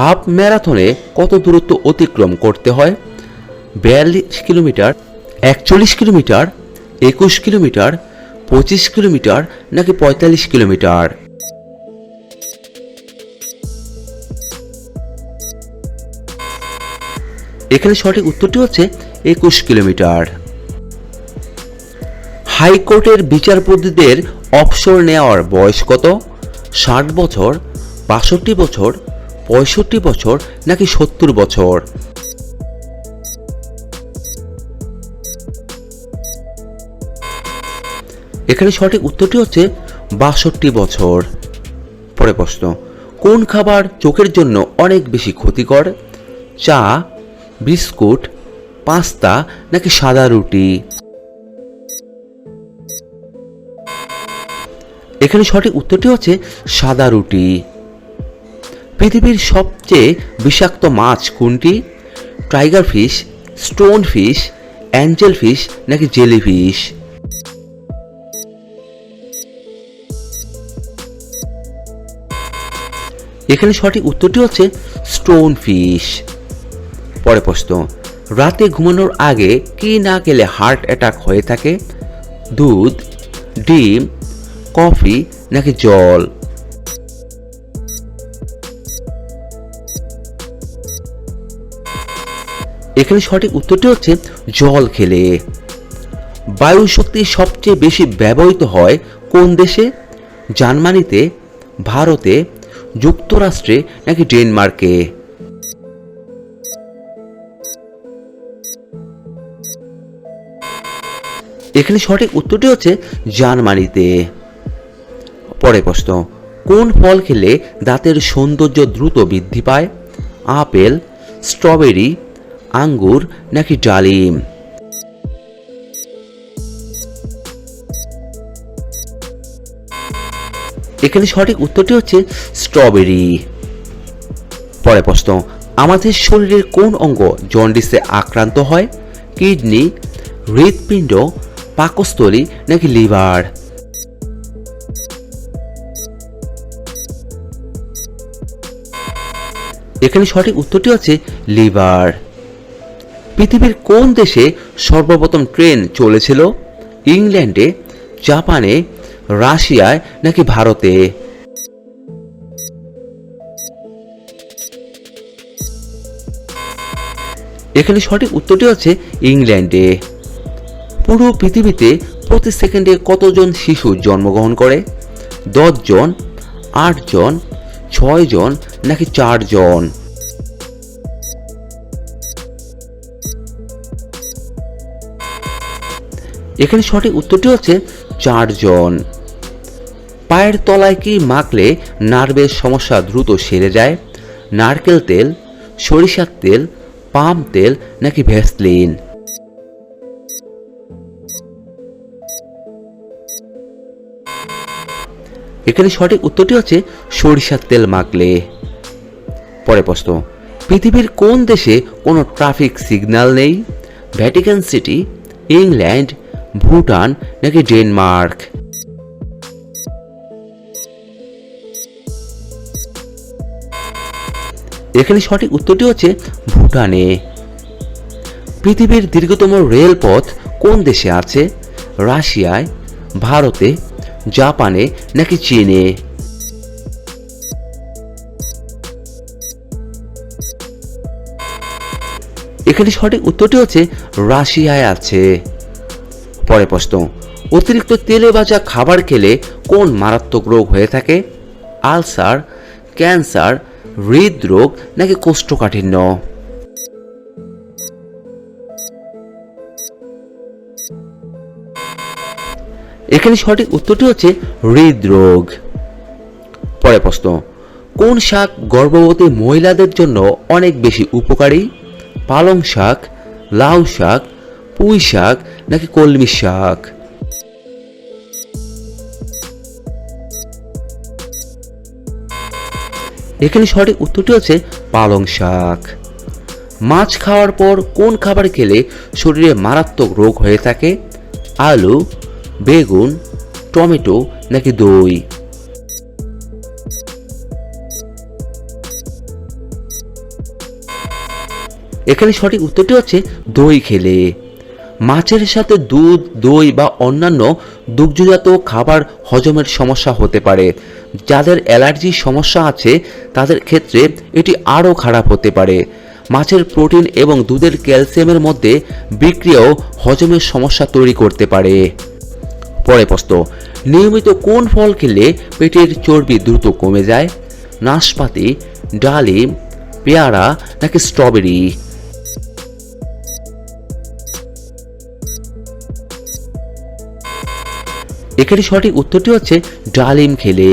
Half ম্যারাথনে কত দূরত্ব অতিক্রম করতে হয়? বিয়াল্লিশ কিলোমিটার, একচল্লিশ কিলোমিটার, একুশ কিলোমিটার, পঁচিশ কিলোমিটার নাকি পঁয়তাল্লিশ কিলোমিটার? এখানে সঠিক উত্তরটি হচ্ছে একুশ কিলোমিটার। হাইকোর্টের বিচারপতিদের অবসর নেওয়ার বয়স কত? ষাট বছর, বাষট্টি বছর পঁয়ষট্টি বছর নাকি সত্তর বছর? এখানে সঠিক উত্তরটি হচ্ছে বাষট্টি বছর। পরে প্রশ্ন, কোন খাবার চোখের জন্য অনেক বেশি ক্ষতিকর? চা, বিস্কুট, পাস্তা নাকি সাদা রুটি? এখানে সঠিক উত্তরটি হচ্ছে সাদা রুটি। পৃথিবীর সবচেয়ে বিষাক্ত মাছ কোনটি? Tiger fish, stone fish, angel fish নাকি জেলি ফিশ? এখানে সঠিক উত্তরটি হচ্ছে স্টোন ফিশ। পরে প্রশ্ন, রাতে ঘুমানোর আগে কি না গেলে হার্ট অ্যাটাক হয়ে থাকে? দুধ, ডিম, কফি নাকি জল? এখানে সঠিক উত্তরটি হচ্ছে জল খেলে। বায়ু শক্তি সবচেয়ে বেশি ব্যবহৃত হয় কোন দেশে? জার্মানিতে, ভারতে, যুক্তরাষ্ট্রে নাকি ডেনমার্কে? এখানে সঠিক উত্তরটি হচ্ছে জার্মানিতে। পরে প্রশ্ন, কোন ফল খেলে দাঁতের সৌন্দর্য দ্রুত বৃদ্ধি পায়? আপেল, স্ট্রবেরি আঙ্গুর নাকি ডালিম? এখানে সঠিক উত্তরটি হচ্ছে স্ট্রবেরি। পরে প্রশ্ন, আমাদের শরীরের কোন অঙ্গ জন্ডিসে আক্রান্ত হয়? কিডনি, হৃৎপিণ্ড, পাকস্থলী নাকি লিভার? এখানে সঠিক উত্তরটি হচ্ছে লিভার। পৃথিবীর কোন দেশে সর্বপ্রথম ট্রেন চলেছিল? ইংল্যান্ডে, জাপানে, রাশিয়ায় নাকি ভারতে? এখানে সঠিক উত্তরটি হচ্ছে ইংল্যান্ডে। পুরো পৃথিবীতে প্রতি সেকেন্ডে কতজন শিশু জন্মগ্রহণ করে? জন আটজন ছয় জন নাকি চারজন? এখানে সঠিক উত্তরটি হচ্ছে চারজন। পায়ের তলায় কি মাখলে নার্ভের সমস্যা দ্রুত সেরে যায়? নারকেল তেল, সরিষার তেল, পাম তেল নাকি ভ্যাসলিন? এখানে সঠিক উত্তরটি হচ্ছে সরিষার তেল মাখলে। পরে প্রশ্ন, পৃথিবীর কোন দেশে কোনো ট্রাফিক সিগন্যাল নেই? ভ্যাটিকান সিটি, ইংল্যান্ড ভুটান নাকি ডেনমার্ক? এখানে সঠিক উত্তরটি হচ্ছে ভুটানে। পৃথিবীর দীর্ঘতম রেলপথ কোন দেশে আছে? রাশিয়ায়, ভারতে, জাপানে নাকি চীনে? এখানে সঠিক উত্তরটি হচ্ছে রাশিয়ায় আছে। পরে প্রশ্ন, অতিরিক্ত তেলে ভাজা খাবার খেলে কোন মারাত্মক রোগ হয়ে থাকে? আলসার, ক্যান্সার, হৃদরোগ নাকি কোষ্ঠকাঠিন্য? এখানে সঠিক উত্তরটি হচ্ছে হৃদরোগ। পরে প্রশ্ন, কোন শাক গর্ভবতী মহিলাদের জন্য অনেক বেশি উপকারী? পালং শাক, লাউ শাক পুঁই শাক নাকি কলমি শাক? এখানে সঠিক উত্তরটি হচ্ছে পালং শাক। মাছ খাওয়ার পর কোন খাবার খেলে শরীরে মারাত্মক রোগ হয়ে থাকে? আলু, বেগুন, টমেটো নাকি দই? এখানে সঠিক উত্তরটি হচ্ছে দই খেলে। মাছের সাথে দুধ, দই বা অন্যান্য দুগ্ধজাত খাবার হজমের সমস্যা হতে পারে। যাদের অ্যালার্জির সমস্যা আছে, তাদের ক্ষেত্রে এটি আরও খারাপ হতে পারে। মাছের প্রোটিন এবং দুধের ক্যালসিয়ামের মধ্যে বিক্রিয়াও হজমের সমস্যা তৈরি করতে পারে। পরে প্রশ্ন, নিয়মিত কোন ফল খেলে পেটের চর্বি দ্রুত কমে যায়? নাশপাতি, ডালিম, পেয়ারা নাকি স্ট্রবেরি? এখানে সঠিক উত্তরটি হচ্ছে ডালিম খেলে।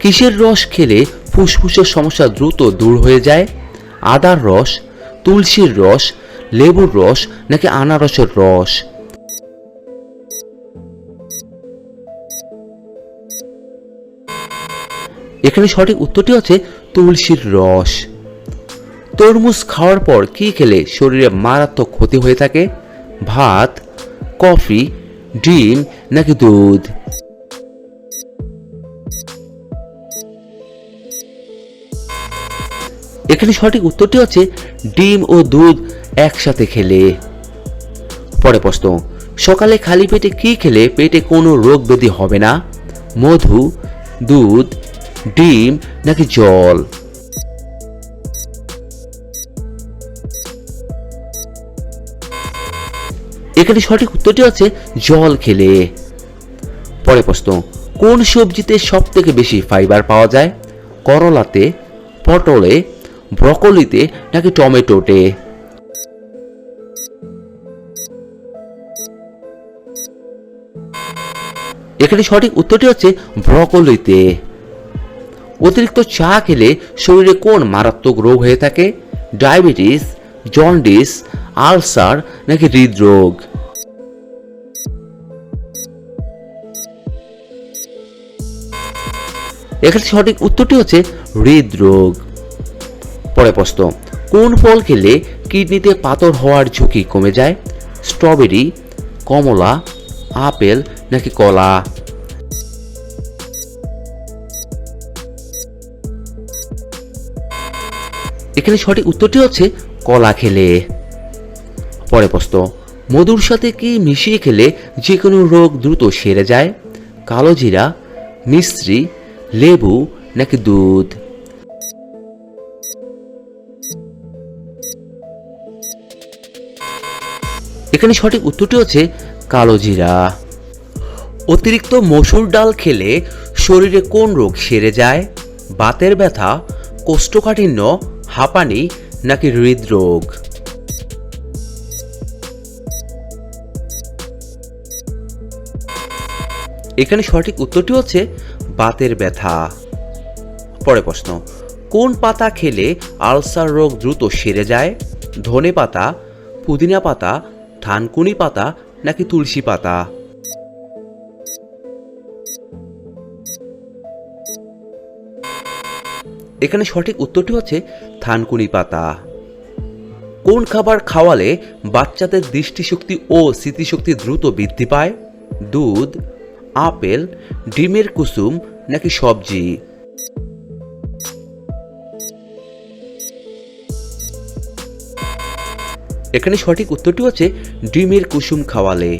কিসের রস খেলে ফুসফুসের সমস্যা দ্রুত দূর হয়ে যায়? আদার রস, তুলসীর রস, লেবুর রস নাকি আনারসের রস? এখানে সঠিক উত্তরটি হচ্ছে তুলসীর রস। তরমুজ খাওয়ার পর কি খেলে শরীরে মারাত্মক ক্ষতি হয়ে থাকে? ভাত, কফি ডিম নাকি দুধ? এখানে সঠিক উত্তরটি হচ্ছে ডিম ও দুধ একসাথে খেলে। পরে প্রশ্ন, সকালে খালি পেটে কি খেলে পেটে কোনো রোগ ব্যাধি হবে না? মধু, দুধ, ডিম নাকি জল? এখানে সঠিক উত্তরটি হচ্ছে জল খেলে। পরে প্রশ্ন, কোন সবজিতে সব থেকে বেশি ফাইবার পাওয়া যায়? করলাতে, পটলে, ব্রকলিতে নাকি টমেটোতে? এখানে সঠিক উত্তরটি হচ্ছে ব্রকলিতে। অতিরিক্ত চা খেলে শরীরে কোন মারাত্মক রোগ হয়ে থাকে? ডায়াবেটিস, জন্ডিস, আলসার নাকি হৃদরোগ? এখানে সঠিক উত্তরটি হচ্ছে হৃদরোগ। পরে প্রশ্ন, কোন ফল খেলে কিডনিতে পাথর হওয়ার ঝুঁকি কমে যায়? স্ট্রবেরি, কমলা, আপেল নাকি কলা? এখানে সঠিক উত্তরটি হচ্ছে কলা খেলে। পরে প্রশ্ন, মধুর সাথে কি মিশিয়ে খেলে যে কোনো রোগ দ্রুত সেরে যায়? কালো জিরা, মিশ্রি লেবু নাকি দুধ? এখানে সঠিক উত্তরটি হচ্ছে কালো জিরা। অতিরিক্ত মসুর ডাল খেলে শরীরে কোন রোগ সেরে যায়? বাতের ব্যথা, কোষ্ঠকাঠিন্য, হাঁপানি নাকি হৃদরোগ? এখানে সঠিক উত্তরটি হচ্ছে বাতের ব্যথা। পরে প্রশ্ন, কোন পাতা খেলে আলসার রোগ দ্রুত সেরে যায়? ধনে পাতা, পুদিনা পাতা থানকুনি পাতা নাকি তুলসী পাতা? এখানে সঠিক উত্তরটি হচ্ছে থানকুনি পাতা। কোন খাবার খাওয়ালে বাচ্চাদের দৃষ্টিশক্তি ও স্মৃতিশক্তি দ্রুত বৃদ্ধি পায়? দুধ আপেল, ডিমের কুসুম নাকি সবজি? এখানে সঠিক উত্তরটি হচ্ছে ডিমের কুসুম খাওয়ালে।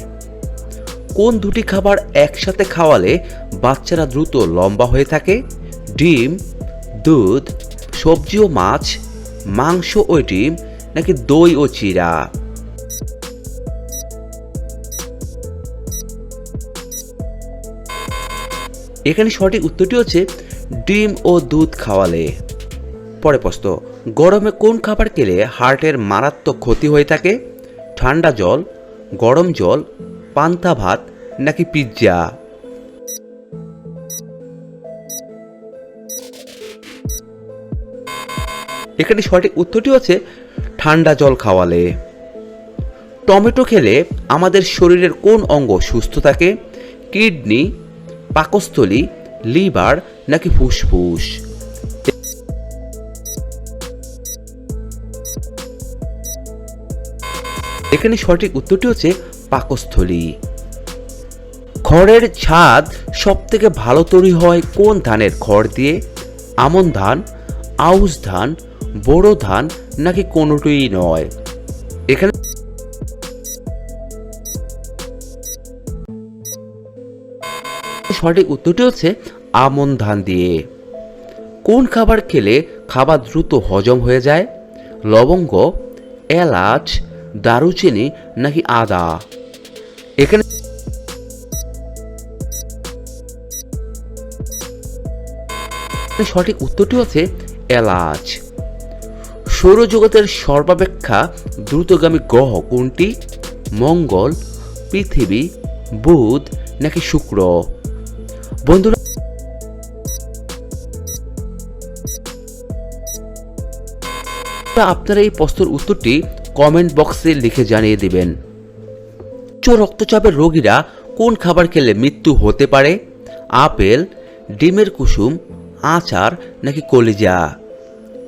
কোন দুটি খাবার একসাথে খাওয়ালে বাচ্চারা দ্রুত লম্বা হয়ে থাকে? ডিম, দুধ, সবজি ও মাছ, মাংস ও ডিম নাকি দই ও চিরা এখানে সঠিক উত্তরটি হচ্ছে ডিম ও দুধ খাওয়ালে। পরে প্রশ্ন, গরমে কোন খাবার খেলে হার্টের মারাত্মক ক্ষতি হয়ে থাকে? ঠান্ডা জল, গরম জল, পান্তা ভাত নাকি পিৎজা? এখানে সঠিক উত্তরটি হচ্ছে ঠান্ডা জল খাওয়ালে। টমেটো খেলে আমাদের শরীরের কোন অঙ্গ সুস্থ থাকে? কিডনি পাকস্থলী লিভার নাকি ফুসফুস? এখানে সঠিক উত্তরটি হচ্ছে পাকস্থলী খড়ের ছাদ সব থেকে ভালো তৈরি হয় কোন ধানের খড় দিয়ে? আমন ধান, আউশ ধান বড় ধান নাকি কোনোটিই নয়? এখানে সঠিক উত্তরটি হচ্ছে আমন ধান দিয়ে। কোন খাবার খেলে খাবার দ্রুত হজম হয়ে যায়? লবঙ্গ, এলাচ, দারুচিনি নাকি আদা? এখানে সঠিক উত্তরটি হচ্ছে এলাচ। সৌরজগতের সর্বাপেক্ষা দ্রুতগামী গ্রহ কোনটি? মঙ্গল, পৃথিবী, বুধ নাকি শুক্র? বন্ধুরা আপনারা এই প্রশ্নের উত্তরটি কমেন্ট বক্সে লিখে জানিয়ে দিবেন। উচ্চ রক্তচাপের রোগীরা কোন খাবার খেলে মৃত্যু হতে পারে? আপেল, ডিমের কুসুম, আচার নাকি কলিজা?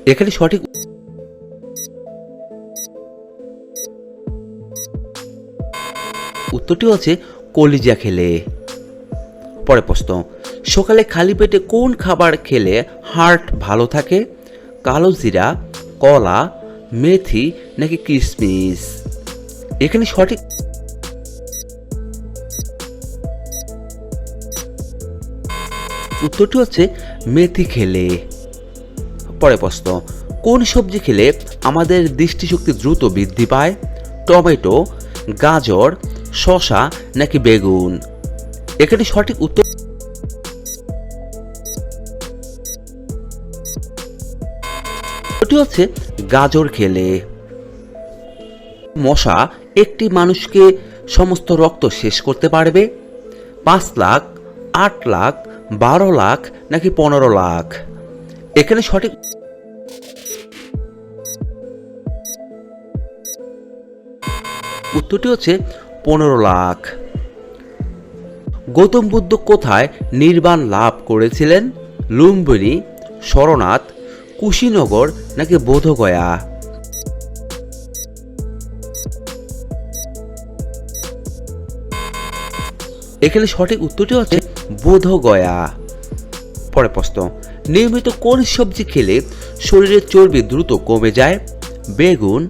এখানে সঠিক উত্তরটি হচ্ছে কলিজা খেলে। পরে প্রশ্ন, সকালে খালি পেটে কোন খাবার খেলে হার্ট ভালো থাকে? কালো জিরা, কলা, মেথি নাকি কিশমিশ এখানে সঠিক উত্তরটি হচ্ছে মেথি খেলে। পরে প্রশ্ন, কোন সবজি খেলে আমাদের দৃষ্টিশক্তি দ্রুত বৃদ্ধি পায়? টমেটো, গাজর শশা নাকি বেগুন? এখানে সঠিক উত্তর হচ্ছে গাজর খেলে। মশা একটি মানুষকে সমস্ত রক্ত শেষ করতে পারবে। পাঁচ লাখ, আট লাখ, বারো লাখ নাকি পনেরো লাখ? এখানে সঠিক উত্তরটি হচ্ছে পনেরো লাখ। গৌতম বুদ্ধ কোথায় নির্বাণ লাভ করেছিলেন? লুম্বিনী সরনাথ কুশীনগর নাকি বোধগয়া? এখানে সঠিক উত্তরটি হচ্ছে বোধগয়া। পরে প্রশ্ন, নিয়মিত কোন সবজি খেলে শরীরের চর্বি দ্রুত কমে যায়? বেগুন,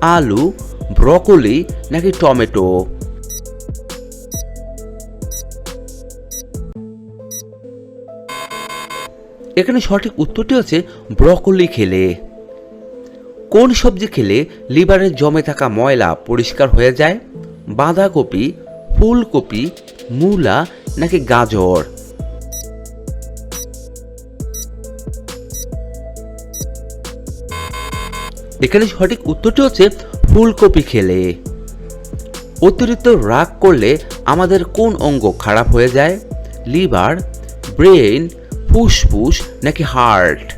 আলু, ব্রকলি নাকি টমেটো? এখানে সঠিক উত্তরটি হচ্ছে ব্রকলি খেলে। কোন সবজি খেলে লিভারে জমে থাকা ময়লা পরিষ্কার হয়ে যায়? বাঁধাকপি, ফুলকপি, মূলা নাকি গাজর? এখানে সঠিক উত্তরটি হচ্ছে ফুলকপি খেলে। অতিরিক্ত রাগ করলে আমাদের কোন অঙ্গ খারাপ হয়ে যায়? লিভার ব্রেন ফুসফুস নাকি হার্ট?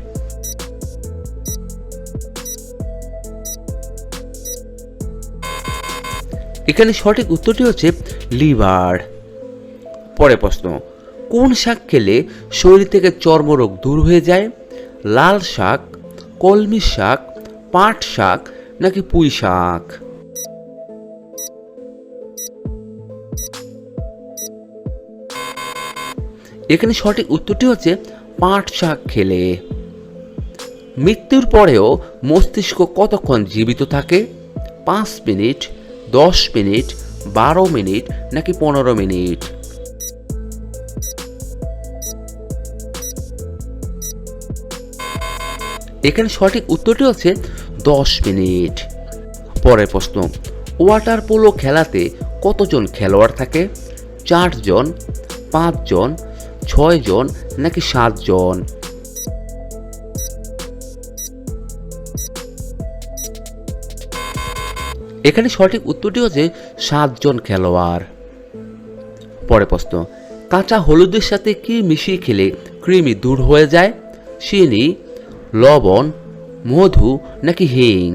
এখানে সঠিক উত্তরটি হচ্ছে লিভার। পরে প্রশ্ন, কোন শাক খেলে শরীর থেকে চর্মরোগ দূর হয়ে যায়? লাল শাক, কলমি শাক, পাট শাক নাকি পুঁই শাক? এখানে সঠিক উত্তরটি হচ্ছে পাট শাক খেলে। মৃত্যুর পরেও মস্তিষ্ক কতক্ষণ জীবিত থাকে? পাঁচ মিনিট, দশ মিনিট, বারো মিনিট নাকি পনেরো মিনিট? এখানে সঠিক উত্তরটি হচ্ছে দশ মিনিট। পরের প্রশ্ন, ওয়াটার পোলো খেলাতে কতজন খেলোয়াড় থাকে? চারজন, পাঁচজন ছয়জন নাকি সাতজন এখানে সঠিক উত্তরটি হচ্ছে সাতজন খেলোয়াড়। পরে প্রশ্ন, কাঁচা হলুদের সাথে কি মিশিয়ে খেলে কৃমি দূর হয়ে যায়? চিনি লবণ, মধু নাকি হিং?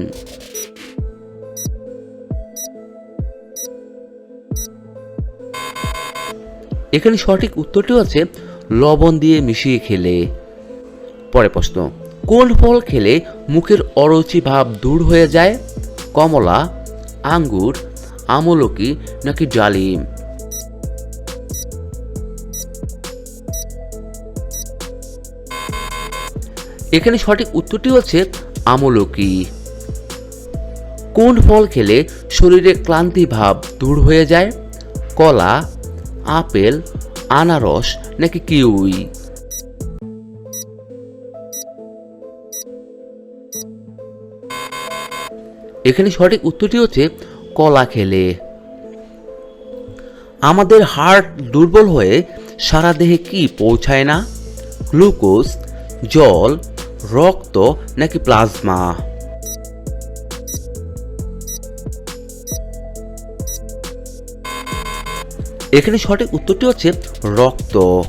এখানে সঠিক উত্তরটি হচ্ছে লবণ দিয়ে মিশিয়ে খেলে। পরে প্রশ্ন, কোন ফল খেলে মুখের অরুচি ভাব দূর হয়ে যায়? কমলা, আঙ্গুর, আমলকি নাকি ডালিম? এখানে সঠিক উত্তরটি হচ্ছে আমলকি। কোন ফল খেলে শরীরে ক্লান্তি ভাব দূর হয়ে যায়? কলা, আপেল আনারস নাকি কিউই? এখানে সঠিক উত্তরটি হচ্ছে কলা খেলে। আমাদের হার্ট দুর্বল হয়ে সারা দেহে কি পৌঁছায় না? গ্লুকোজ, জল, রক্ত নাকি প্লাজমা? এখানে সঠিক উত্তরটি হচ্ছে রক্ত।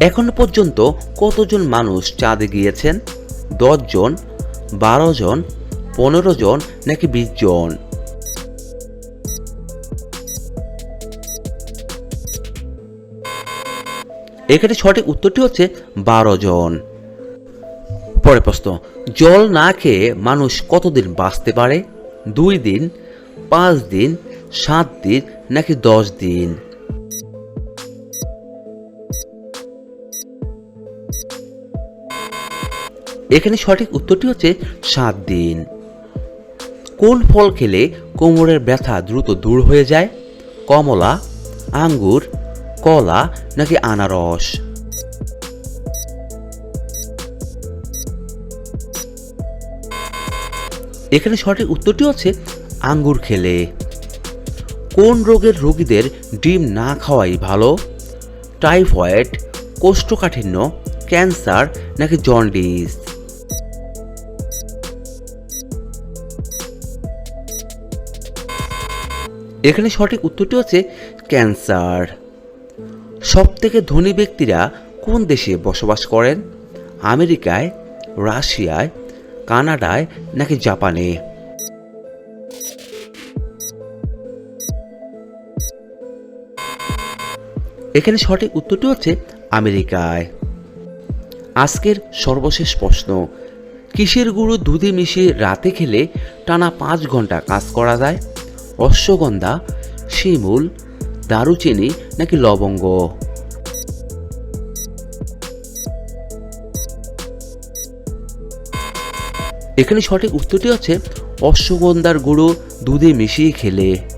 এখনও পর্যন্ত কতজন মানুষ চাঁদে গিয়েছেন? দশ জন, বারো জন, পনেরো জন, নাকি বিশ জন? এখানে সঠিক উত্তরটি হচ্ছে বারো জন। পরে প্রশ্ন, জল না খেয়ে মানুষ কতদিন বাঁচতে পারে? দুই দিন, পাঁচ দিন সাত দিন নাকি দশ দিন? এখানে সঠিক উত্তরটি হচ্ছে সাত দিন। কোন ফল খেলে কোমরের ব্যথা দ্রুত দূর হয়ে যায়? কমলা, আঙ্গুর, কলা নাকি আনারস? এখানে সঠিক উত্তরটি হচ্ছে আঙ্গুর খেলে। কোন রোগের রোগীদের ডিম না খাওয়াই ভালো? টাইফয়েড, কোষ্ঠকাঠিন্য, ক্যান্সার নাকি জন্ডিস? এখানে সঠিক উত্তরটি হচ্ছে ক্যান্সার। সব থেকে ধনী ব্যক্তিরা কোন দেশে বসবাস করেন? আমেরিকায়, রাশিয়ায়, কানাডায় নাকি জাপানে? এখানে সঠিক উত্তরটি হচ্ছে আমেরিকায়। আজকের সর্বশেষ প্রশ্ন, কিসের গুঁড়ো দুধে মিশিয়ে রাতে খেলে টানা পাঁচ ঘণ্টা কাজ করা যায়? অশ্বগন্ধা শিমুল, দারুচিনি নাকি লবঙ্গ? এখানে সঠিক উত্তরটি হচ্ছে অশ্বগন্ধার গুঁড়ো দুধে মিশিয়ে খেলে।